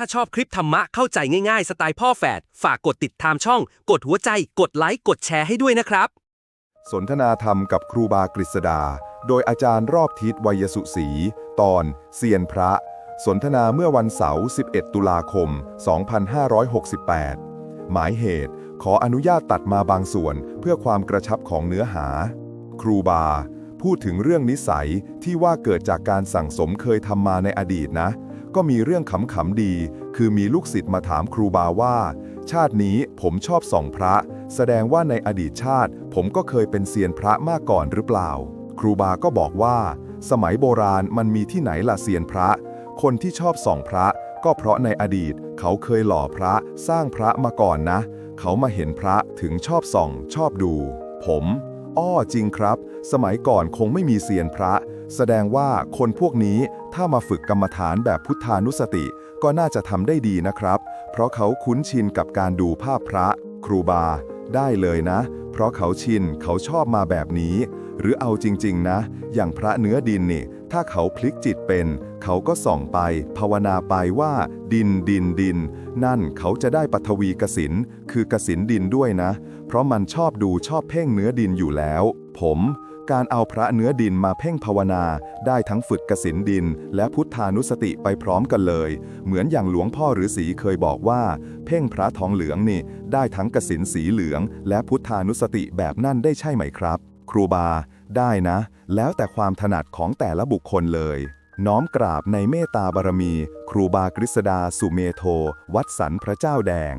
ถ้าชอบคลิปธรรมะเข้าใจง่ายๆ สไตล์พ่อแฝด ฝากกดติดตามช่อง กดหัวใจ กดไลค์ กดแชร์ให้ด้วยนะครับ สนทนาธรรมกับครูบากฤษดา โดยอาจารย์รอบทิศวัยสุศรีตอนเซียนพระ สนทนาเมื่อวันเสาร์ 11 ตุลาคม 2568 หมายเหตุ ขออนุญาตตัดมาบางส่วนเพื่อความกระชับของเนื้อหา ครูบา พูดถึงเรื่องนิสัยที่ว่าเกิดจากการสั่งสมเคยทำมาในอดีตนะ ก็มีเรื่องขำๆดี คือมีลูกศิษย์มาถามครูบาว่า ชาตินี้ผมชอบส่องพระ แสดงว่าในอดีตชาติ ผมก็เคยเป็นเซียนพระมาก่อนหรือเปล่า ครูบาก็บอกว่า สมัยโบราณมันมีที่ไหนล่ะเซียนพระ คนที่ชอบส่องพระ ก็เพราะในอดีต เขาเคยหล่อพระสร้างพระมาก่อนนะ เขามาเห็นพระถึงชอบส่อง ชอบดู ผมอ้อจริงครับ สมัยก่อนคงไม่มีเซียนพระ แสดงว่าคนพวกนี้ถ้ามาฝึกกรรมฐานแบบพุทธานุสติ ก็น่าจะทำได้ดีนะครับ เพราะเขาคุ้นชินกับการดูภาพพระ ครูบา ได้เลยนะ เพราะเขาชินเขาชอบมาแบบนี้ หรือเอาจริง ๆ นะ อย่างพระเนื้อดินนี่ ถ้าเขาพลิกจิตเป็น เขาก็ส่องไป ภาวนาไปว่า ดินดินดิน นั่นเขาจะได้ปัทวีกสินคือกสินดินด้วยนะ เพราะมันชอบดูชอบเพ่งเนื้อดินอยู่แล้ว ผม การเอาพระเนื้อดินมาเพ่งภาวนา ได้ทั้งฝึกกสินดิน และพุทธานุสติไปพร้อมกันเลย เหมือนอย่างหลวงพ่อฤาษีเคยบอกว่า เพ่งพระทองเหลืองนี่ ได้ทั้งกสินสีเหลือง และพุทธานุสติแบบนั่นได้ใช่ไหมครับ ครูบา ได้นะ แล้วแต่ความถนัดของแต่ละบุคคลเลย น้อมกราบในเมตตาบารมี ครูบากฤษดาสุเมโท วัดสันพระเจ้าแดง